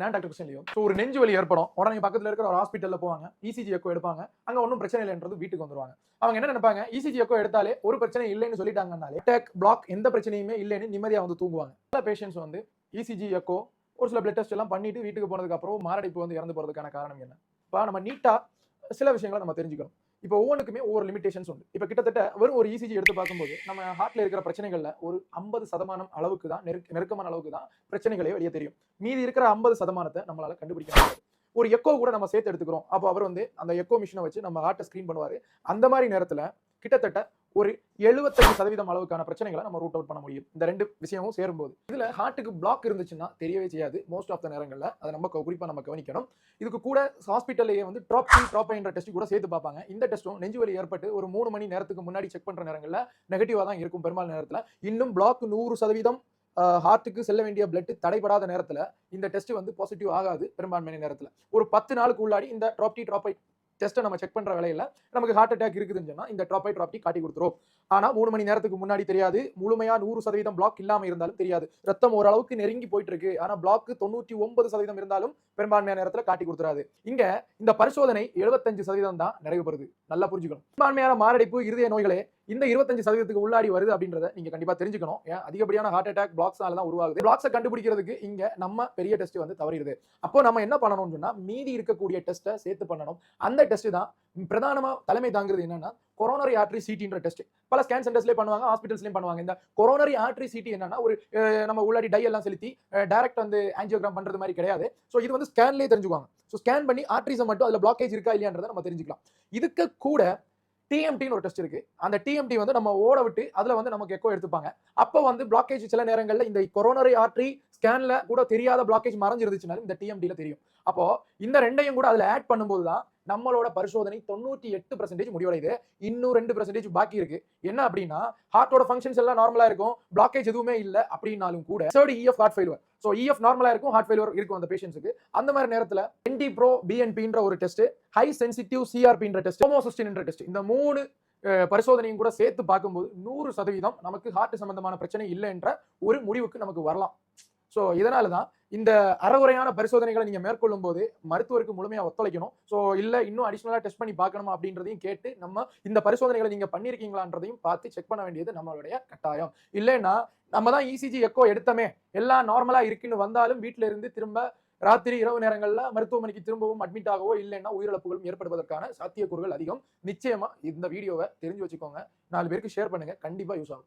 நான் doctor கிருஷ்ணலியோ so ஒரு நெஞ்சு வலி ஏற்படும். உடனே பக்கத்தில் இருக்கிற ஒரு ஹாஸ்பிட்டலில் போவாங்க. இசிஜி எக்கோ எடுப்பாங்க. அங்கே ஒன்றும் பிரச்சனை இல்லைன்றது வீட்டுக்கு வந்துருவாங்க. அவங்க என்ன நினைப்பாங்க? இசிஜி எக்கோ எடுத்தாலே ஒரு பிரச்சனை இல்லைன்னு சொல்லிட்டாங்கனாலே டேக் பிளாக் எந்த பிரச்சனையுமே இல்லைன்னு நிம்மதியாக வந்து தூங்குவாங்க. சில பேஷண்ட்ஸ் வந்து இசிஜி எக்கோ ஒரு சில பிளட் டெஸ்ட் எல்லாம் பண்ணிட்டு வீட்டுக்கு போனதுக்கு அப்புறம் மாரடைப்பு வந்து இறந்து போகிறதுக்கான காரணம் என்ன? இப்போ நம்ம நீட்டாக சில விஷயங்களை நம்ம தெரிஞ்சுக்கணும். இப்போ ஒவ்வொன்றுக்குமே ஒவ்வொரு லிமிடேஷன்ஸ் உண்டு. இப்போ கிட்டத்தட்ட வெறும் ஒரு இசிஜி எடுத்து பார்க்கும்போது நம்ம ஹார்ட்ல இருக்கிற பிரச்சனைகள்ல ஒரு ஐம்பது சதமானம் அளவுக்கு தான் நெருக்க நெருக்கமான அளவுக்கு தான் பிரச்சனைகளே வெளியே தெரியும். மீதி இருக்கிற ஐம்பது சதமானத்தை நம்மளால கண்டுபிடிக்க முடியாது. ஒரு எக்கோ கூட நம்ம சேர்த்து எடுத்துக்கிறோம். அப்போ அவர் வந்து அந்த எக்கோ மிஷினை வச்சு நம்ம ஹார்ட்டை ஸ்க்ரீன் பண்ணுவாரு. அந்த மாதிரி நேரத்துல கிட்டத்தட்ட ஒரு எழுபத்தஞ்சு சதவீதம் அளவுக்கான பிரச்சனைகளை நம்ம ரூட் அவுட் பண்ண முடியும். இந்த ரெண்டு விஷயமும் சேரும்போது. இதுல ஹார்ட்டுக்கு பிளாக் இருந்துச்சுன்னா தெரியவே செய்யாது. மோஸ்ட் ஆஃப் த நேரங்களில் அதை நம்ம குறிப்பா நம்ம கவனிக்கணும். இதுக்கு கூட ஹாஸ்பிட்டல்லையே வந்து ட்ராப் ட்ராப் என்ற டெஸ்ட் கூட சேர்த்து பார்ப்பாங்க. இந்த டெஸ்ட்டும் நெஞ்சு வலி ஏற்பட்டு ஒரு மூணு மணி நேரத்துக்கு முன்னாடி செக் பண்ற நேரங்களில் நெகட்டிவாக தான் இருக்கும் பெரும்பாலான நேரத்தில். இன்னும் பிளாக் நூறு சதவீதம் ஹார்ட்டுக்கு செல்ல வேண்டிய பிளட் தடைபடாத நேரத்தில் இந்த டெஸ்ட் வந்து பாசிட்டிவ் ஆகாது பெரும்பான்மையான நேரத்தில். ஒரு பத்து நாளுக்கு உள்ளாடி இந்த ட்ராப்டி ட்ராப்பை டெஸ்ட்டை நம்ம செக் பண்ணுற வேலையில நமக்கு ஹார்ட் அட்டாக் இருக்குதுன்னு சொன்னால் இந்த ட்ராப்பை ட்ராப்டி காட்டி கொடுத்துரும். ஆனால் மூணு மணி நேரத்துக்கு முன்னாடி தெரியாது. முழுமையாக நூறு சதவீதம் பிளாக் இல்லாமல் இருந்தாலும் தெரியாது. ரத்தம் ஓரளவுக்கு நெருங்கி போயிட்டு இருக்கு ஆனால் பிளாக் தொண்ணூற்றி ஒன்பது சதவீதம் இருந்தாலும் பெரும்பான்மையான நேரத்தில் காட்டி கொடுத்துறாது. இங்க இந்த பரிசோதனை எழுபத்தஞ்சு சதவீதம் தான் நிறைவு பெறுது நல்லா புரிஞ்சுக்கணும். பெரும்பான்மையான மாரடைப்பு இருதய நோய்களே இந்த இருபத்தஞ்சு சதவீதத்துக்கு உள்ளாடி வருது அப்படின்றத நீங்க கண்டிப்பா தெரிஞ்சுக்கணும். ஏன்? அதிகப்படியான ஹார்ட் அட்டாக் பிளாக்ஸ்னால தான் உருவாகுது. பிளாக்ஸை கண்டுபிடிக்கிறதுக்கு இங்க நம்ம பெரிய டெஸ்ட் வந்து தவறிடுது. அப்போ நம்ம என்ன பண்ணணும்னு சொன்னா மீதி இருக்கக்கூடிய டெஸ்ட்டை சேர்த்து பண்ணணும். அந்த டெஸ்ட் தான் பிரதானமா தலைமை தாங்குறது என்னன்னா கொரோனரி ஆர்ட்ரி சிட்டின்ற டெஸ்ட் பல ஸ்கேன் சென்டர்ஸ்லேயே பண்ணுவாங்க ஹாஸ்பிட்டல்ஸ்லேயும் பண்ணுவாங்க. இந்த கொரோனரி ஆர்ட்ரி சிட்டி என்னன்னா ஒரு நம்ம உள்ளாடி டை எல்லாம் செலுத்தி டைரக்ட் வந்து ஆஞ்சியோகிராம் பண்றது மாதிரி கிடையாது. ஸோ இது வந்து ஸ்கேன்லேயே தெரிஞ்சுக்குவாங்க. ஸோ ஸ்கேன் பண்ணி ஆர்ட்ரிஸை மட்டும் அதில் பிளாக்கேஜ் இருக்கா இல்லையான்றதை நம்ம தெரிஞ்சுக்கலாம். இதுக்கு கூட டிஎம்டின்னு ஒரு டெஸ்ட் இருக்கு. அந்த டிஎம்டி வந்து நம்ம ஓட விட்டு அதுல வந்து நமக்கு எக்கோ எடுத்துப்பாங்க. அப்போ வந்து பிளாக்கேஜ் சில நேரங்களில் இந்த கொரோனரி ஆற்றி ஸ்கேன்ல கூட தெரியாத பிளாக்கேஜ் மறைஞ்சிருந்துச்சுனாலும் இந்த டிஎம்டில தெரியும். அப்போ இந்த ரெண்டையும் கூட அதுல ஆட் பண்ணும்போது தான் நம்மளோட பரிசோதனை தொண்ணூற்றி எட்டு பர்சன்டேஜ் முடிவடையுது. இன்னும் ரெண்டு பர்சன்டேஜ் பாக்கி இருக்கு. என்ன அப்படின்னா ஹார்ட்டோட ஃபங்க்ஷன்ஸ் எல்லாம் நார்மலா இருக்கும். பிளாக்கேஜ் எதுவுமே இல்லை அப்படின்னாலும் கூட third EF heart failure so EF நார்மலா இருக்கும் ஹார்ட் ஃபெயில்வர் இருக்கும் அந்த பேஷண்ட்ஸுக்கு அந்த மாதிரி நேரத்தில் என்டி ப்ரோ பிஎன்பின்ற ஒரு டெஸ்ட் ஹை சென்சிட்டிவ் சிஆர்பின்ற டெஸ்ட் ஹோமோசிஸ்டின்ன்ற டெஸ்ட் இந்த மூணு பரிசோதனையும் கூட சேர்த்து பார்க்கும்போது நூறு சதவீதம் நமக்கு ஹார்ட் சம்பந்தமான பிரச்சனை இல்லைன்ற ஒரு முடிவுக்கு நமக்கு வரலாம். ஸோ இதனால தான் இந்த அறகுறையான பரிசோதனைகளை நீங்கள் மேற்கொள்ளும் போது மருத்துவருக்கு முழுமையாக ஒத்துழைக்கணும். ஸோ இல்லை இன்னும் அடிஷ்னலாக டெஸ்ட் பண்ணி பார்க்கணுமா அப்படின்றதையும் கேட்டு நம்ம இந்த பரிசோதனைகளை நீங்கள் பண்ணியிருக்கீங்களான்றதையும் பார்த்து செக் பண்ண வேண்டியது நம்மளுடைய கட்டாயம். இல்லைன்னா நம்ம தான் இசிஜி எக்கோ எடுத்தமே. எல்லாம் நார்மலாக இருக்குன்னு வந்தாலும் வீட்டில இருந்து திரும்ப ராத்திரி இரவு நேரங்களில் மருத்துவமனைக்கு திரும்பவும் அட்மிட் ஆகவோ இல்லைன்னா உயிரிழப்புகளும் ஏற்படுவதற்கான சாத்தியக்கூறுகள் அதிகம். நிச்சயமா இந்த வீடியோவை தெரிஞ்சு வச்சுக்கோங்க. நாலு பேருக்கு ஷேர் பண்ணுங்க. கண்டிப்பாக யூஸ் ஆகும்.